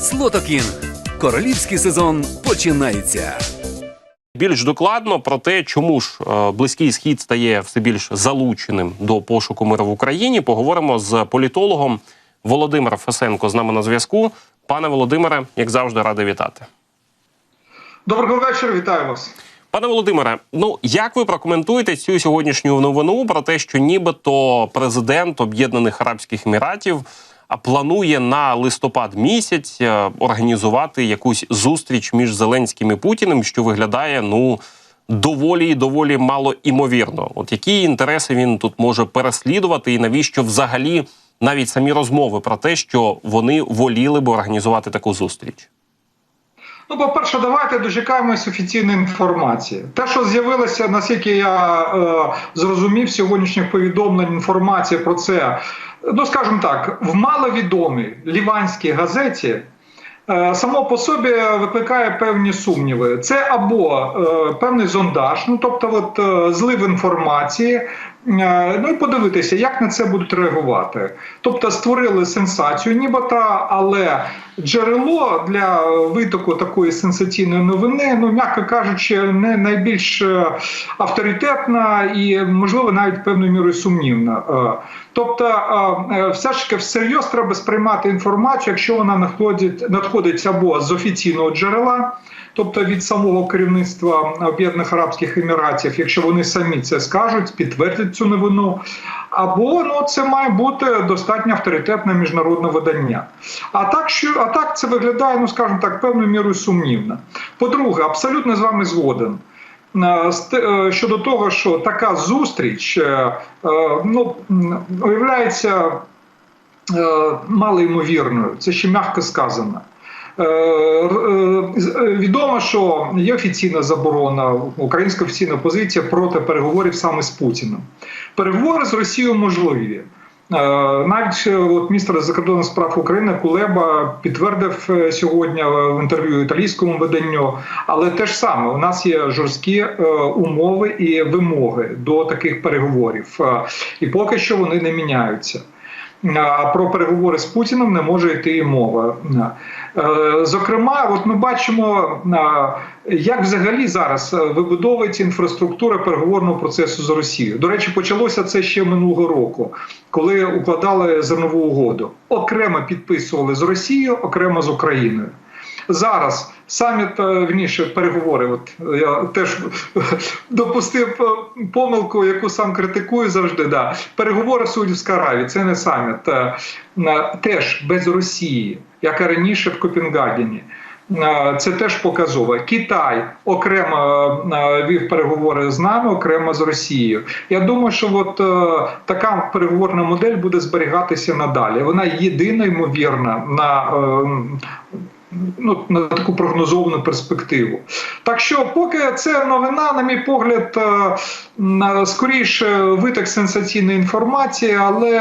Слотокінг. Королівський сезон починається. Більш докладно про те, чому ж е, близький схід стає все більш залученим до пошуку миру в Україні, поговоримо з політологом Володимир Фесенко з нами на зв'язку. Пане Володимире, як завжди, радий вітати. Доброго вечора, вітаю вас. Пане Володимире, ну як ви прокоментуєте цю сьогоднішню новину про те, що нібито президент Об'єднаних Арабських Еміратів планує на листопад місяць е, організувати якусь зустріч між Зеленським і Путіним, що виглядає ну доволі і доволі мало імовірно. От які інтереси він тут може переслідувати, і навіщо взагалі навіть самі розмови про те, що вони воліли б організувати таку зустріч? Ну, по-перше, давайте дочекаємось офіційної інформації. Те, що з'явилося, наскільки я е, зрозумів, сьогоднішніх повідомлень інформація про це, ну скажімо так, в маловідомій ліванській газеті. е, Само по собі викликає певні сумніви. Це або е, певний зондаж, ну тобто, от е, злив інформації, ну і подивитися, як на це будуть реагувати. Тобто створили сенсацію, нібито, але джерело для витоку такої сенсаційної новини, ну м'яко кажучи, не найбільш е, авторитетна і, можливо, навіть певною мірою сумнівна. Е, Тобто, е, е, все ж таки всерйоз треба сприймати інформацію, якщо вона надходить, надходить або з офіційного джерела. Тобто від самого керівництва Об'єднаних Арабських Еміратів, якщо вони самі це скажуть, підтвердять цю новину, або ну це має бути достатньо авторитетне міжнародне видання. А так, що а так це виглядає, ну скажімо так, певною мірою сумнівно. По-друге, абсолютно з вами згоден. Е, Щодо того, що така зустріч е, е, ну, е, малоймовірною, це ще м'яко сказано. Е, е, е, Відомо, що є офіційна заборона, українська офіційна позиція проти переговорів саме з Путіним. Переговори з Росією можливі. Навіть от міністр закордонних справ України Кулеба підтвердив сьогодні в інтерв'ю італійському виданню, але те ж саме у нас є жорсткі умови і вимоги до таких переговорів, і поки що вони не міняються. Про переговори з Путіним не може йти і мова. Е, Зокрема, от ми бачимо, е, як взагалі зараз е, вибудовується інфраструктура переговорного процесу з Росією. До речі, почалося це ще минулого року, коли укладали зернову угоду. Окремо підписували з Росією, окремо з Україною. Зараз саміт е, вірніше, переговори. От я теж допустив помилку, яку сам критикую завжди. Да. Переговори в Саудівській Аравії це не саміт. Теж без Росії, як і раніше в Копенгагені. Це теж показово. Китай окремо вів переговори з нами, окремо з Росією. Я думаю, що от е, така переговорна модель буде зберігатися надалі. Вона єдина ймовірна на е, ну, на таку прогнозовану перспективу. Так що, поки це новина, на мій погляд, е, скоріше виток сенсаційної інформації, але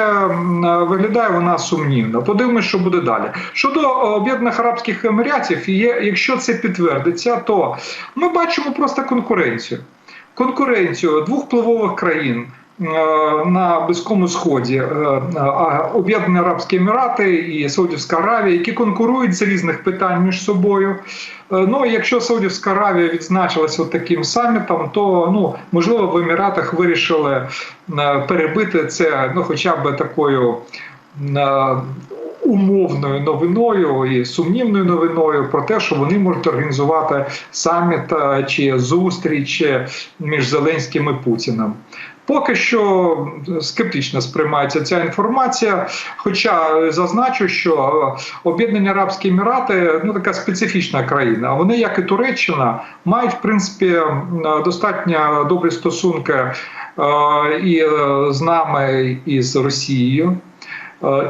виглядає вона сумнівно. Подивимося, що буде далі. Щодо е, Об'єднаних Арабських Еміратів, є, якщо це підтвердиться, то ми бачимо просто конкуренцію. Конкуренцію двох впливових країн. Е, На Близькому Сході е, Об'єднані Арабські Емірати і Саудівська Аравія, які конкурують з різних питань між собою. Е, Ну, якщо Саудівська Аравія відзначилася таким самітом, то ну можливо в Еміратах вирішили перебити це, ну хоча б такою. Умовною новиною і сумнівною новиною про те, що вони можуть організувати саміт чи зустріч між Зеленським і Путіним. Поки що скептично сприймається ця інформація. Хоча е, зазначу, що е, Об'єднані Арабські Емірати ну така специфічна країна. Вони, як і Туреччина, мають в принципі достатньо добрі стосунки е, і з нами, і з Росією.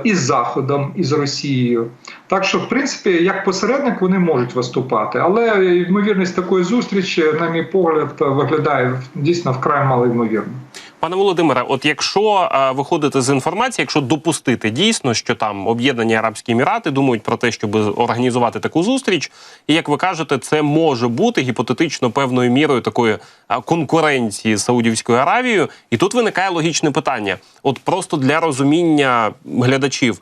І з Заходом, і з Росією, так що, в принципі, як посередник вони можуть виступати, але ймовірність такої зустрічі, на мій погляд, виглядає дійсно вкрай малоймовірно. Пане Володимире, от якщо е, виходити з інформації, якщо допустити дійсно, що там Об'єднані Арабські Емірати думають про те, щоб організувати таку зустріч, і як ви кажете, це може бути гіпотетично певною мірою такої е, конкуренції з Саудівською Аравією, і тут виникає логічне питання: от просто для розуміння глядачів.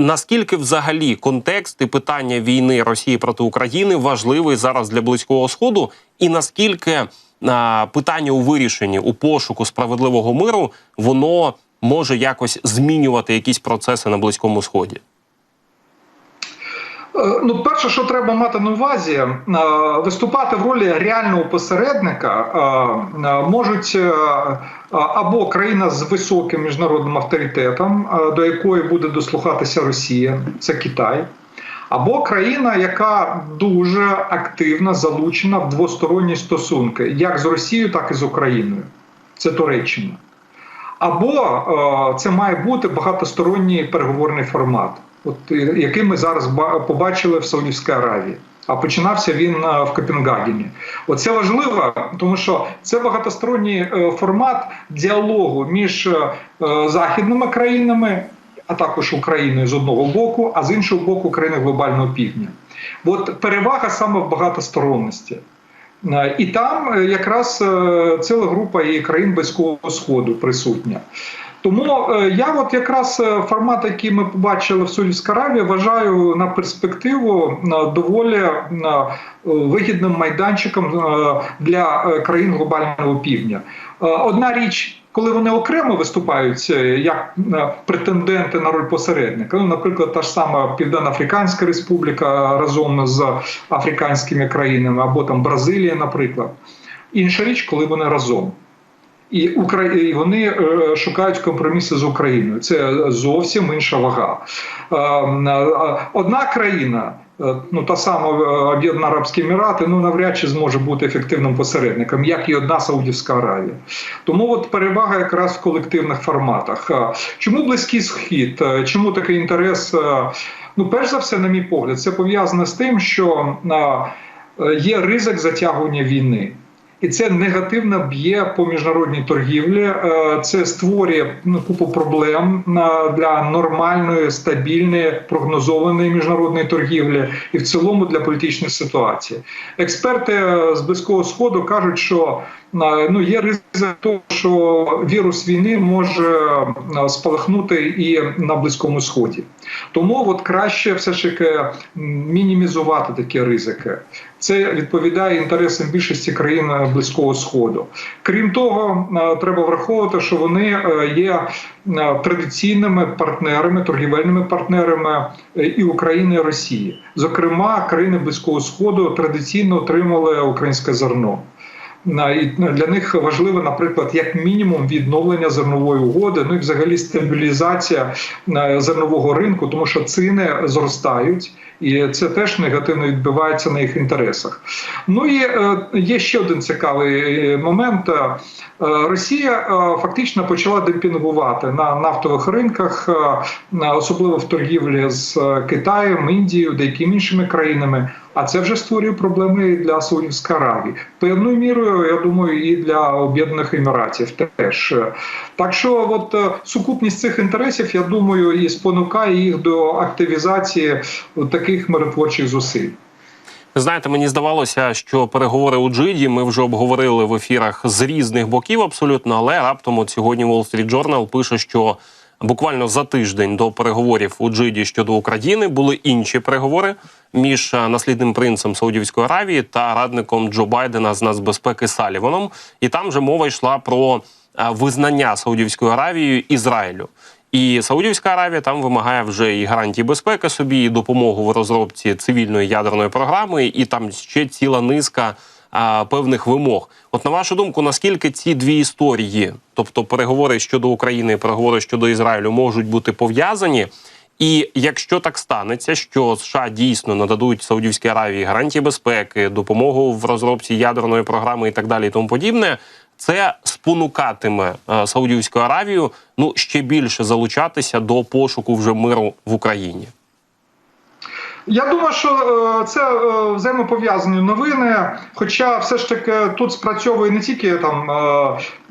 наскільки взагалі контекст і питання війни Росії проти України важливий зараз для близького сходу, і наскільки питання у вирішенні у пошуку справедливого миру воно може якось змінювати якісь процеси на близькому сході? Е, Ну, перше, що треба мати на увазі, е, виступати в ролі реального посередника е, можуть або країна з високим міжнародним авторитетом, до якої буде дослухатися Росія, це Китай, або країна, яка дуже активно залучена в двосторонні стосунки, як з Росією, так і з Україною. Це Туреччина. Або е, це має бути багатосторонній переговорний формат, от е, який ми зараз ба- побачили в Саудівській Аравії. А починався він е, в Копенгагені. Оце важливо, тому що це багатосторонній формат діалогу між західними країнами, а також Україною з одного боку, а з іншого боку, країни глобального півдня. От перевага саме в багатосторонності. Е, І там е, якраз е, ціла група і країн Близького Сходу присутня. Тому я от якраз формат, який ми побачили в Саудівській Аравії, вважаю на перспективу доволі вигідним майданчиком для країн глобального півдня. Одна річ. Коли вони окремо виступають е, як е, претенденти на роль посередника, ну, наприклад, та ж сама Південно-Африканська Республіка разом з африканськими країнами, або там Бразилія, наприклад. Інша річ, коли вони разом. І вони е, шукають компроміси з Україною. Це зовсім інша вага. Е, е, Одна країна, ну та сама е, Об'єднані Арабські Емірати, ну навряд чи зможе бути ефективним посередником, як і одна Саудівська Аравія. Тому от перевага якраз в колективних форматах. Е, Чому близький схід? Е, Чому такий інтерес? Е, Ну, перш за все, на мій погляд, це пов'язане з тим, що е, є ризик затягування війни. І це негативно б'є по міжнародній торгівлі. Е, Це створює ну, купу проблем для нормальної, стабільної, прогнозованої міжнародної торгівлі і в цілому для політичної ситуації. Експерти е, з близького сходу кажуть, що е, ну є ризик того, що вірус війни може спалахнути і на близькому сході. Тому от краще все ж таки мінімізувати такі ризики. Це відповідає інтересам більшості країн е, близького сходу. Крім того, е, треба враховувати, що вони е, є традиційними партнерами, торгівельними партнерами і України, і Росії. Зокрема, країни близького сходу традиційно отримали українське зерно. І Для них важливо, наприклад, як мінімум відновлення зернової угоди, ну і взагалі стабілізація е, зернового ринку, тому що ціни зростають, і це теж негативно відбивається на їх інтересах. Ну і е, є ще один цікавий е, момент. Росія фактично почала демпінгувати на нафтових ринках, особливо в торгівлі з Китаєм, Індією, деякими іншими країнами. А це вже створює проблеми і для Саудівської Аравії. Певною мірою, я думаю, і для Об'єднаних Еміратів теж. Так що, от е, сукупність цих інтересів, я думаю, і спонукає їх до активізації таких миротворчих зусиль. Ви знаєте, мені здавалося, що переговори у Джиді ми вже обговорили в ефірах з різних боків абсолютно, але раптом от сьогодні Wall Street Journal пише, що буквально за тиждень до переговорів у Джиді щодо України були інші переговори між е, наслідним принцем Саудівської Аравії та радником Джо Байдена з нацбезпеки Саліваном. І там же мова йшла про е, визнання Саудівською Аравією Ізраїлю. І Саудівська Аравія там вимагає вже і гарантії безпеки собі, і допомогу в розробці цивільної ядерної програми, і там ще ціла низка певних вимог. От на вашу думку, наскільки ці дві історії, тобто переговори щодо України, переговори щодо Ізраїлю, можуть бути пов'язані? І якщо так станеться, що США дійсно нададуть Саудівській Аравії гарантії безпеки, допомогу в розробці ядерної програми і так далі, і тому подібне, це спонукатиме е, Саудівську Аравію ну ще більше залучатися до пошуку вже миру в Україні. Я думаю, що е, це е, взаємопов'язані новини. Хоча все ж таки тут спрацьовує не тільки там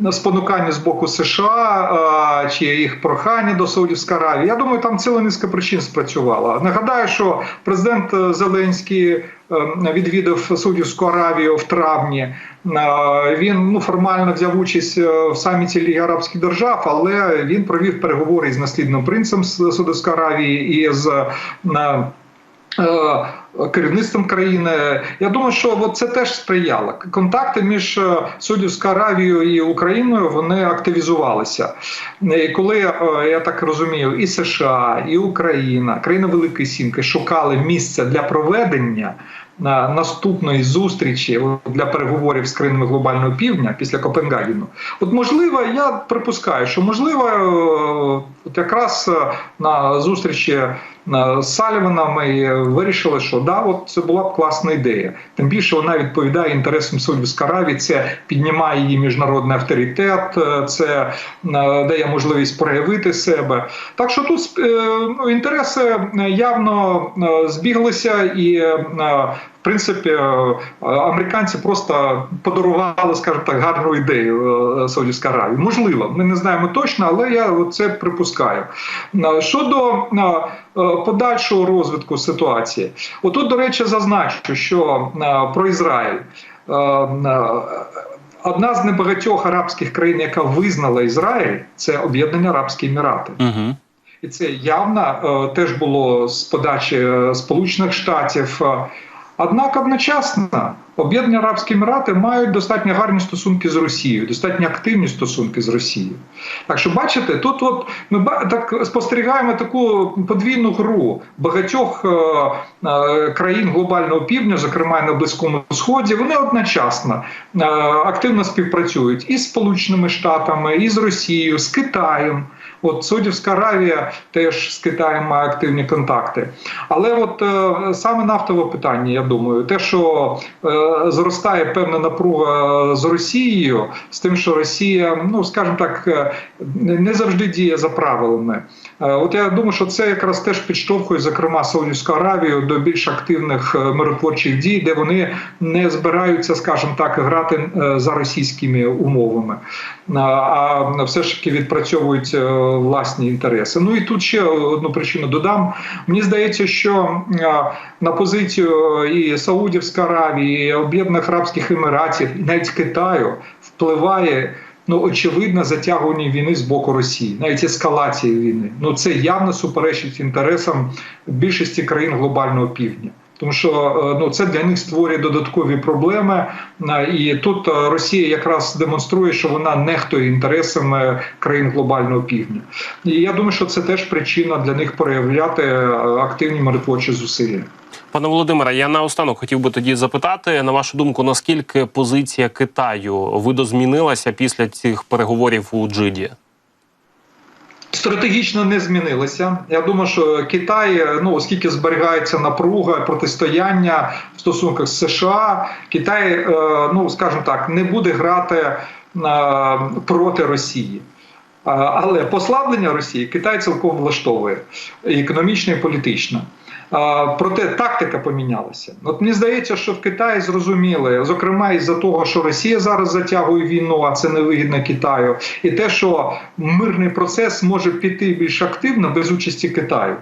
е, спонукання з боку США чи їх прохання до Саудівської Аравії. Я думаю, там ціла низка причин спрацювала. Нагадаю, що президент Зеленський відвідав Саудівську Аравію в травні. Він ну формально взяв участь в саміті Ліги Арабських держав, але він провів переговори із наслідним принцем з Саудівської Аравії і з керівництвом країни. Я думаю, що це теж сприяло. Контакти між е, Саудівською Аравією і Україною вони активізувалися. І коли е, я так розумію, і США, і Україна, країни Великої Сімки шукали місце для проведення. на Наступної зустрічі для переговорів з країнами глобального півдня після Копенгагену, от можливо, я припускаю, що можливо, е, от якраз е, на зустрічі е, з Саліваном і вирішили, що да, от це була б класна ідея. Тим більше вона відповідає інтересам Саудівської Аравії, це піднімає її міжнародний авторитет, е, це е, дає можливість проявити себе. Так що тут е, ну, інтереси явно е, збіглися і. Принципі, е, американці просто подарували, скажімо так, гарну ідею е, Саудівській Аравії. Можливо, ми не знаємо точно, але я це припускаю. Е, Щодо подальшого розвитку ситуації, отут, до речі, зазначу, що про Ізраїль. Одна з небагатьох арабських країн, яка визнала Ізраїль, це Об'єднані Арабські Емірати. Угу. І це явно теж було з подачі Сполучених Штатів. Е, Однак одночасно Об'єднані Арабські Емірати мають достатньо гарні стосунки з Росією, достатньо активні стосунки з Росією. Так що, бачите, тут от ми так спостерігаємо таку подвійну гру багатьох е, е, країн глобального півдня, зокрема на Близькому Сході. Вони одночасно е, активно співпрацюють із Сполученими Штатами, і з Росією, з Китаєм. От Саудівська Аравія теж з Китаєм має активні контакти. Але от е, саме нафтове питання, я думаю, те, що е, зростає певна напруга з Росією, з тим, що Росія, ну скажімо так, е, не завжди діє за правилами. Е, От я думаю, що це якраз теж підштовхує, зокрема, Саудівську Аравію до більш активних е, миротворчих дій, де вони не збираються, скажімо так, грати за російськими умовами, а- все ж таки відпрацьовують власні інтереси. Ну і тут ще одну причину додам. Мені здається, що на позицію і Саудівської Аравії, Об'єднаних Арабських Еміратів, навіть Китаю впливає. Ну, очевидно, затягування війни з боку Росії, навіть ескалації війни. Ну це явно суперечить інтересам більшості країн глобального півдня. Тому що е, ну це для них створює додаткові проблеми, Е, і тут е, Росія якраз демонструє, що вона нехтує інтересами країн глобального півдня. І я думаю, що це теж причина для них проявляти активні миротворчі зусилля. Пане Володимире, я наостанок хотів би тоді запитати на вашу думку, наскільки позиція Китаю видозмінилася після цих переговорів у Джиді? Стратегічно не змінилося. Я думаю, що Китай, ну оскільки зберігається напруга, протистояння в стосунках з США, Китай, е, ну скажімо так, не буде грати е, проти Росії. Але послаблення Росії Китай цілком влаштовує економічно і політично. Проте тактика помінялася. От мені здається, що в Китаї зрозуміли, зокрема із-за того, що Росія зараз затягує війну, а це невигідно Китаю, і те, що мирний процес може піти більш активно без участі Китаю.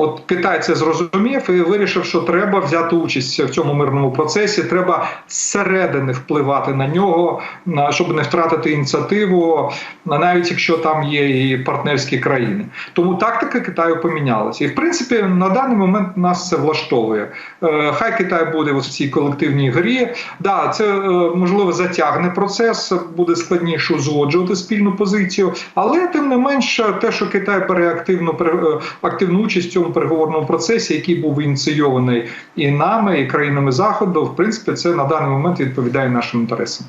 От Китай це зрозумів і вирішив, що треба взяти участь в цьому мирному процесі. Треба зсередини впливати на нього, щоб не втратити ініціативу, на- навіть якщо там є і партнерські країни. Тому тактика Китаю помінялася. І в принципі на даний момент нас це влаштовує. Е, Хай Китай буде в цій колективній грі. Да, це е, можливо затягне процес, буде складніше узгоджувати спільну позицію, але тим не менше, те, що Китай бере активну е, активну участь в переговорному процесі, який був ініційований і нами, і країнами заходу, в принципі, це на даний момент відповідає нашим інтересам.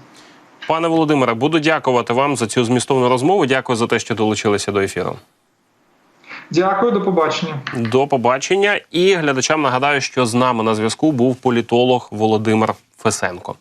Пане Володимире, буду дякувати вам за цю змістовну розмову. Дякую за те, що долучилися до ефіру. Дякую, до побачення. До побачення. І глядачам нагадаю, що з нами на зв'язку був політолог Володимир Фесенко.